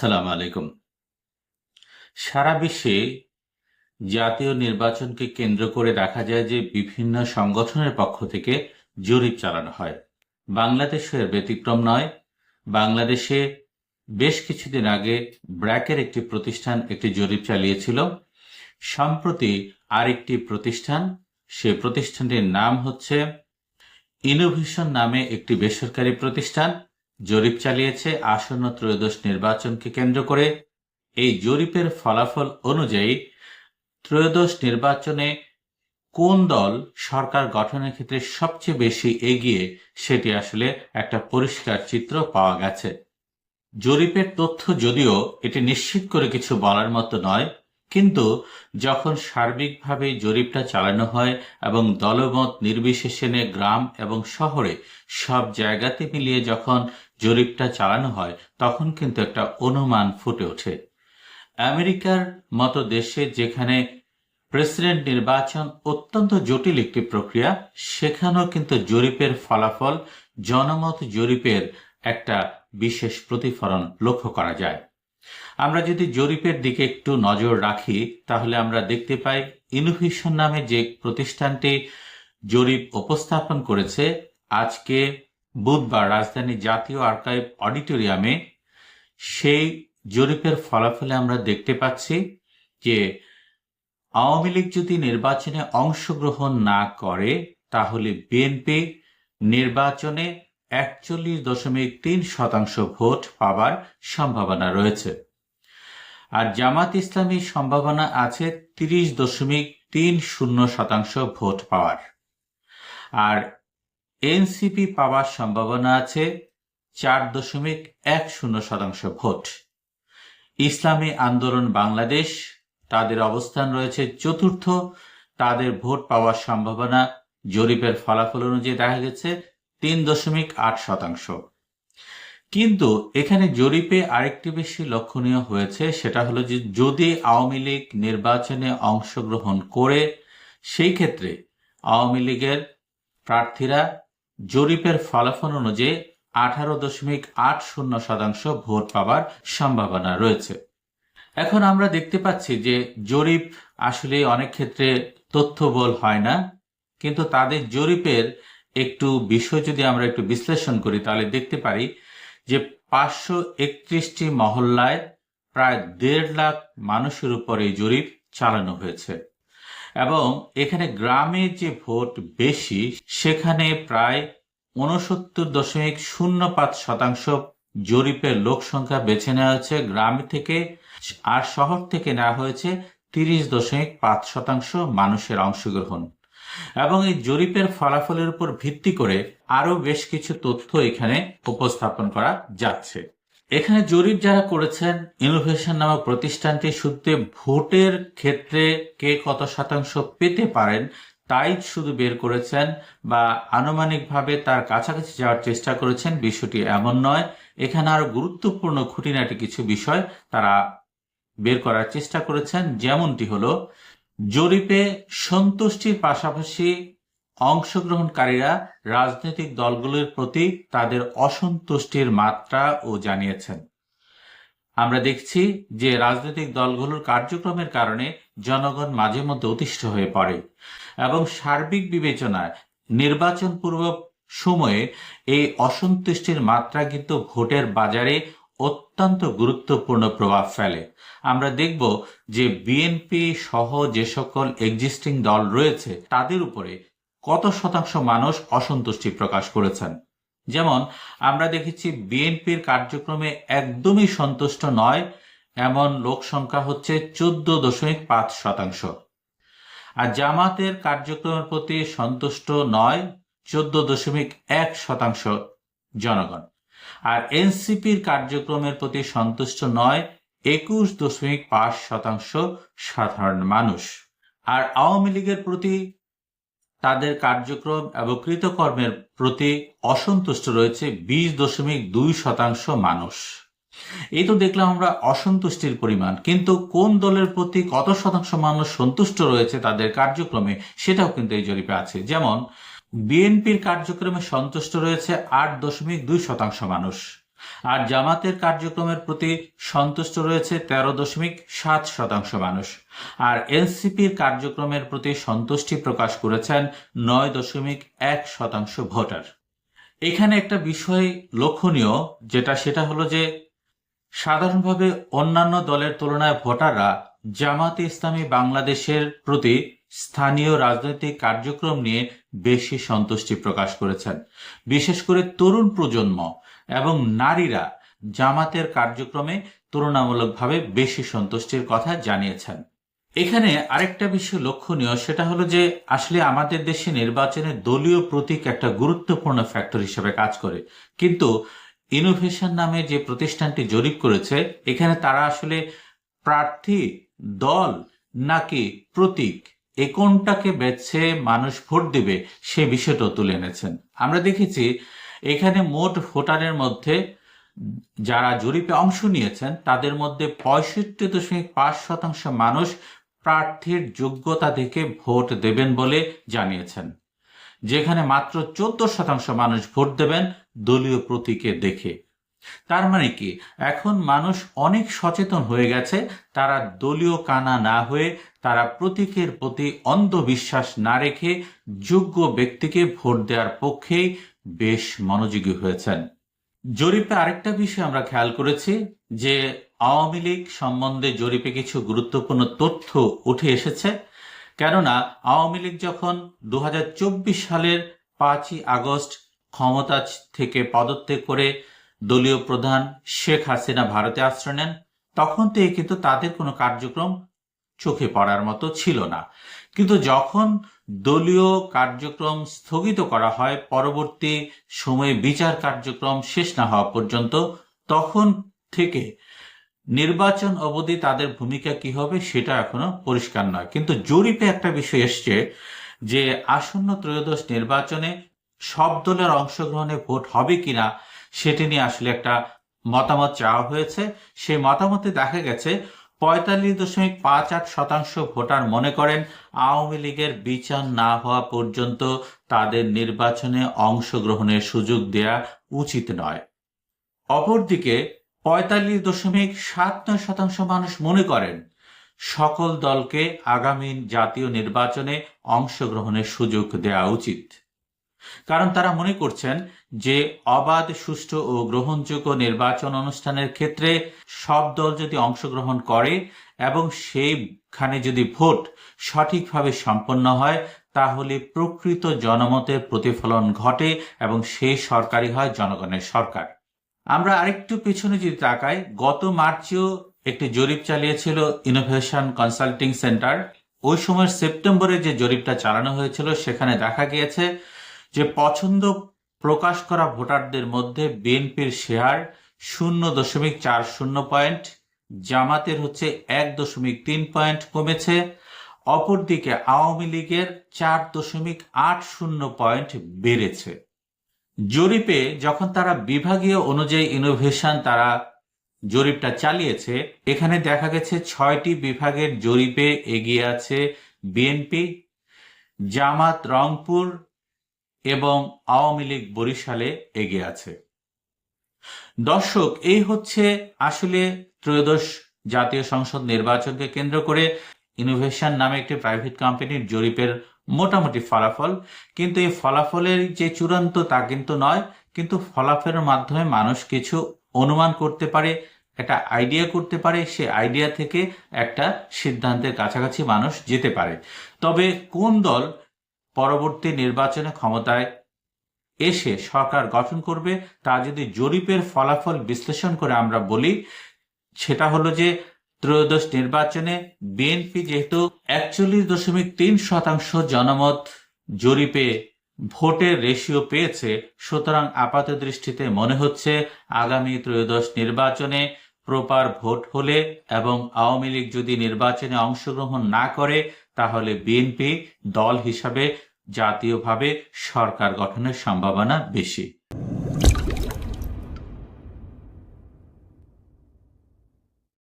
আসসালামু আলাইকুম। সারা বিশ্বে জাতীয় নির্বাচনকে কেন্দ্র করে দেখা যায় যে বিভিন্ন সংগঠনের পক্ষ থেকে জরিপ চালানো হয়। বাংলাদেশের ব্যতিক্রম নয়। বাংলাদেশে বেশ কিছুদিন আগে ব্র্যাকের একটি প্রতিষ্ঠান একটি জরিপ চালিয়েছিল। সম্প্রতি আরেকটি প্রতিষ্ঠান, সে প্রতিষ্ঠানটির নাম হচ্ছে ইনোভেশন নামে একটি বেসরকারি প্রতিষ্ঠান। জরিপ চালিয়েছে আসন্ন ত্রয়োদশ নির্বাচনকে কেন্দ্র করে। এই জরিপের ফলাফল অনুযায়ী ত্রয়োদশ নির্বাচনে কোন দল সরকার গঠনের ক্ষেত্রে সবচেয়ে বেশি এগিয়ে সেটি আসলে একটা পরিষ্কার চিত্র পাওয়া গেছে। জরিপের তথ্য যদিও এটি নিশ্চিত করে কিছু বলার মতো নয়, কিন্তু যখন সার্বিকভাবে জরিপটা চালানো হয় এবং দলমত নির্বিশেষে গ্রাম এবং শহরে সব জায়গাতে মিলিয়ে যখন জরিপটা চালানো হয়, তখন কিন্তু একটা অনুমান ফুটে ওঠে। আমেরিকার মতো দেশে যেখানে প্রেসিডেন্ট নির্বাচন অত্যন্ত জটিল একটি প্রক্রিয়া, সেখানেও কিন্তু জরিপের ফলাফল, জনমত জরিপের একটা বিশেষ প্রতিফলন লক্ষ্য করা যায়। আমরা যদি জরিপের দিকে একটু নজর রাখি, তাহলে আমরা দেখতে পাই ইনোভেশন নামে যে প্রতিষ্ঠানটি জরিপ উপস্থাপন করেছে, আজকে বুধবার রাজধানী জাতীয় আর্কাইভ অডিটোরিয়ামে সেই জরিপের ফলাফলে আমরা দেখতে পাচ্ছি যে আওয়ামী লীগ যদি নির্বাচনে অংশগ্রহণ না করে, তাহলে বিএনপি নির্বাচনে একচল্লিশ দশমিক তিন শতাংশ ভোট পাবার সম্ভাবনা রয়েছে। আর জামাত ইসলামী সম্ভাবনা আছে তিরিশ দশমিক তিন শূন্য শতাংশ ভোট পাওয়ার। আর এনসিপি পাওয়ার সম্ভাবনা আছে চার দশমিক এক শূন্য শতাংশ ভোট। ইসলামী আন্দোলন বাংলাদেশ, তাদের অবস্থান রয়েছে চতুর্থ। তাদের ভোট পাওয়ার সম্ভাবনা জরিপের ফলাফল অনুযায়ী দেখা গেছে তিন দশমিক আট শতাংশ। কিন্তু এখানে জরিপে আরেকটি বেশি লক্ষণীয় হয়েছে, সেটা হলো যে যদি আওয়ামী লীগ নির্বাচনে অংশগ্রহণ করে, সেই ক্ষেত্রে আওয়ামী লীগের প্রার্থীরা জরিপের ফলাফল অনুযায়ী আঠারো দশমিক আট শূন্য শতাংশ ভোট পাবার সম্ভাবনা রয়েছে। এখন আমরা দেখতে পাচ্ছি যে জরিপ আসলে অনেক ক্ষেত্রে তথ্যবল হয় না, কিন্তু তাদের জরিপের একটু বিষয় যদি আমরা একটু বিশ্লেষণ করি, তাহলে দেখতে পারি যে পাঁচশো একত্রিশটি মহল্লায় প্রায় দেড় লাখ মানুষের উপর এই জরিপ চালানো হয়েছে। এবং এখানে গ্রামে যে ভোট বেশি, সেখানে প্রায় উনসত্তর দশমিক শূন্য পাঁচ শতাংশ জরিপের লোক সংখ্যা বেছে নেওয়া হয়েছে। গ্রাম থেকে আর শহর থেকে নেওয়া হয়েছে তিরিশ দশমিক পাঁচ শতাংশ মানুষের অংশগ্রহণ। এবং এই জরিপের ফলাফলের উপর ভিত্তি করে আরও বেশ কিছু তথ্য এখানে উপস্থাপন করা যাচ্ছে। এখানে জরিপ যারা করেছেন ইনোভেশন নামক প্রতিষ্ঠানটি সূত্রে ভোটের ক্ষেত্রে কে কত শতাংশ পেতে পারেন, তাই শুধু বের করেছেন বা আনুমানিকভাবে তার কাছাকাছি যাওয়ার চেষ্টা করেছেন বিষয়টি এমন নয়। এখানে আরও গুরুত্বপূর্ণ খুঁটিনাটি কিছু বিষয় তারা বের করার চেষ্টা করেছেন। যেমনটি হলো, জরিপে সন্তুষ্টির পাশাপাশি অংশগ্রহণকারীরা রাজনৈতিক দলগুলোর প্রতি তাদের অসন্তুষ্টির মাত্রা ও জানিয়েছেন। আমরা দেখছি যে রাজনৈতিক দলগুলোর কার্যক্রমের কারণে জনগণ মাঝে মধ্যে অতিষ্ঠ হয়ে পড়ে এবং সার্বিক বিবেচনায় নির্বাচন পূর্ব সময়ে এই অসন্তুষ্টির মাত্রা কিন্তু ভোটের বাজারে অত্যন্ত গুরুত্বপূর্ণ প্রভাব ফেলে। আমরা দেখব যে বিএনপি সহ যে সকল এক্সিস্টিং দল রয়েছে, তাদের উপরে কত শতাংশ মানুষ অসন্তুষ্টি প্রকাশ করেছেন? যেমন, আমরা দেখেছি বিএনপির কার্যক্রমে একদমই সন্তুষ্ট নয়, এমন লোক সংখ্যা হচ্ছে চোদ্দ দশমিক পাঁচ শতাংশ। আর জামাতের কার্যক্রমের প্রতি সন্তুষ্ট নয়, চোদ্দ দশমিক এক শতাংশ জনগণ। আর এনসিপির কার্যক্রমের প্রতি সন্তুষ্ট নয়, একুশ দশমিক পাঁচ শতাংশ সাধারণ মানুষ। আর আওয়ামী লীগের প্রতি তাদের কার্যক্রম এবং কৃতকর্মের প্রতি অসন্তুষ্ট রয়েছে বিশ দশমিক দুই শতাংশ মানুষ। এই তো দেখলাম আমরা অসন্তুষ্টির পরিমাণ, কিন্তু কোন দলের প্রতি কত শতাংশ মানুষ সন্তুষ্ট রয়েছে তাদের কার্যক্রমে সেটাও কিন্তু এই জরিপে আছে। যেমন, বিএনপির কার্যক্রমে সন্তুষ্ট রয়েছে আট দশমিক দুই শতাংশ মানুষ। আর জামাতের কার্যক্রমের প্রতি সন্তুষ্ট রয়েছে তেরো দশমিক সাত শতাংশ মানুষ। আর এনসিপির কার্যক্রমের প্রতি সন্তুষ্টি প্রকাশ করেছেন নয় দশমিক এক শতাংশ ভোটার। এখানে একটা বিষয় লক্ষণীয়, যেটা সেটা হলো যে সাধারণভাবে অন্যান্য দলের তুলনায় ভোটাররা জামাতে ইসলামী বাংলাদেশের প্রতি স্থানীয় রাজনৈতিক কার্যক্রম নিয়ে বেশি সন্তুষ্টি প্রকাশ করেছেন। বিশেষ করে তরুণ প্রজন্ম এবং নারীরা জামাতের কার্যক্রমে তুলনামূলকভাবে বেশি সন্তুষ্টির কথা জানিয়েছেন। এখানে আরেকটা বিষয় লক্ষণীয়, সেটা হলো যে আসলে আমাদের দেশে নির্বাচনে দলীয় প্রতীক একটা গুরুত্বপূর্ণ ফ্যাক্টর হিসেবে কাজ করে। কিন্তু ইনোভেশন নামে যে প্রতিষ্ঠানটি জরিপ করেছে, এখানে তারা আসলে প্রার্থী, দল নাকি প্রতীক, এ কোনটাকে বেছে মানুষ ভোট দিবে সে বিষয়টা তুলে এনেছেন। আমরা দেখেছি এখানে মোট ভোটারের মধ্যে যারা জরিপে অংশ নিয়েছেন, তাদের মধ্যে পঁয়ষট্টি দশমিক পাঁচ শতাংশ মানুষ প্রার্থীর যোগ্যতা দেখে ভোট দেবেন বলে জানিয়েছেন। যেখানে মাত্র চোদ্দ শতাংশ মানুষ ভোট দেবেন দলীয় প্রতীকে দেখে। তার মানে কি, এখন মানুষ অনেক সচেতন হয়ে গেছে, তারা দলীয় কানা না হয়ে তারা প্রতীকের প্রতি অন্ধবিশ্বাস না রেখে যোগ্য ব্যক্তিকে ভোট দেওয়ার পক্ষেই বেশ মনোযোগী হয়েছেন। জরিপে আরেকটা বিষয় আমরা খেয়াল করেছি যে আওয়ামী লীগ সম্বন্ধে জরিপে কিছু গুরুত্বপূর্ণ তথ্য উঠে এসেছে। কেননা আওয়ামী লীগ যখন দু সালের পাঁচই আগস্ট ক্ষমতা থেকে পদত্যাগ করে দলীয় প্রধান শেখ হাসিনা ভারতে আশ্রয় নেন, তখন থেকে কিন্তু তাদের কোনো কার্যক্রম চোখে পড়ার মতো ছিল না। কিন্তু যখন দলীয় কার্যক্রম স্থগিত করা হয়, পরবর্তী সময়ে বিচার কার্যক্রম শেষ না হওয়া পর্যন্ত। তখন থেকে নির্বাচন অবধি তাদের ভূমিকা কি হবে সেটা এখনও পরিষ্কার নয়। কিন্তু জরিপে একটা বিষয় এসছে যে আসন্ন ত্রয়োদশ নির্বাচনে সব দলের অংশগ্রহণে ভোট হবে কিনা সেটি নিয়ে আসলে একটা মতামত চাওয়া হয়েছে। সেই মতামতে দেখা গেছে পঁয়তাল্লিশ দশমিক পাঁচ আট শতাংশ ভোটার মনে করেন আওয়ামী লীগের বিচার না হওয়া পর্যন্ত তাদের নির্বাচনে অংশগ্রহণের সুযোগ দেয়া উচিত নয়। অপরদিকে পঁয়তাল্লিশ দশমিক সাত নয় শতাংশ মানুষ মনে করেন সকল দলকে আগামী জাতীয় নির্বাচনে অংশগ্রহণের সুযোগ দেওয়া উচিত। কারণ তারা মনে করছেন যে অবাধ, সুষ্ঠু ও গ্রহণযোগ্য নির্বাচন অনুষ্ঠানের ক্ষেত্রে সব দল যদি অংশগ্রহণ করে এবং সেইখানে যদি ভোট সঠিকভাবে সম্পন্ন হয়, তাহলে প্রকৃত জনমতের প্রতিফলন ঘটে এবং সেই সরকারই হয় জনগণের সরকার। আমরা আরেকটু পিছনে যদি তাকাই, গত মার্চেও একটি জরিপ চালিয়েছিল ইনোভেশন কনসাল্টিং সেন্টার ওই সময় সেপ্টেম্বরে যে জরিপটা চালানো হয়েছিল, সেখানে দেখা গিয়েছে যে পছন্দ প্রকাশ করা ভোটারদের মধ্যে বিএনপির শেয়ার শূন্য দশমিক চার শূন্য পয়েন্ট, জামাতের হচ্ছে এক দশমিক তিন পয়েন্ট কমেছে। অপরদিকে আওয়ামী লীগের চার দশমিক আট শূন্য পয়েন্ট বেড়েছে। জরিপে যখন তারা বিভাগীয় অনুযায়ী ইনোভেশন তারা জরিপটা চালিয়েছে, এখানে দেখা গেছে ছয়টি বিভাগের জরিপে এগিয়ে আছে বিএনপি, জামাত রংপুর এবং আওয়ামী লীগ বরিশালে এগিয়ে আছে। দর্শক, এই হচ্ছে আসলে ত্রয়োদশ জাতীয় সংসদ নির্বাচনকে কেন্দ্র করে ইনোভেশন নামে একটি প্রাইভেট কোম্পানির জরিপের মোটামুটি ফলাফল। কিন্তু এই ফলাফলের যে চূড়ান্ত তা কিন্তু নয়, কিন্তু ফলাফলের মাধ্যমে মানুষ কিছু অনুমান করতে পারে, একটা আইডিয়া করতে পারে, সে আইডিয়া থেকে একটা সিদ্ধান্তের কাছাকাছি মানুষ যেতে পারে। তবে কোন দল পরবর্তী নির্বাচনে ক্ষমতায় এসে সরকার গঠন করবে, তা যদি জরিপের ফলাফল বিশ্লেষণ করে আমরা বলি, সেটা হলো যে ত্রয়োদশ নির্বাচনে বিএনপি যেহেতু একচল্লিশ দশমিক তিন শতাংশ জনমত জরিপে ভোটের রেশিও পেয়েছে, সুতরাং আপাত দৃষ্টিতে মনে হচ্ছে আগামী ত্রয়োদশ নির্বাচনে প্রপার ভোট হলে এবং আওয়ামী লীগ যদি নির্বাচনে অংশগ্রহণ না করে তাহলে বিএনপি দল হিসাবে জাতীয়ভাবে সরকার গঠনের সম্ভাবনা বেশি।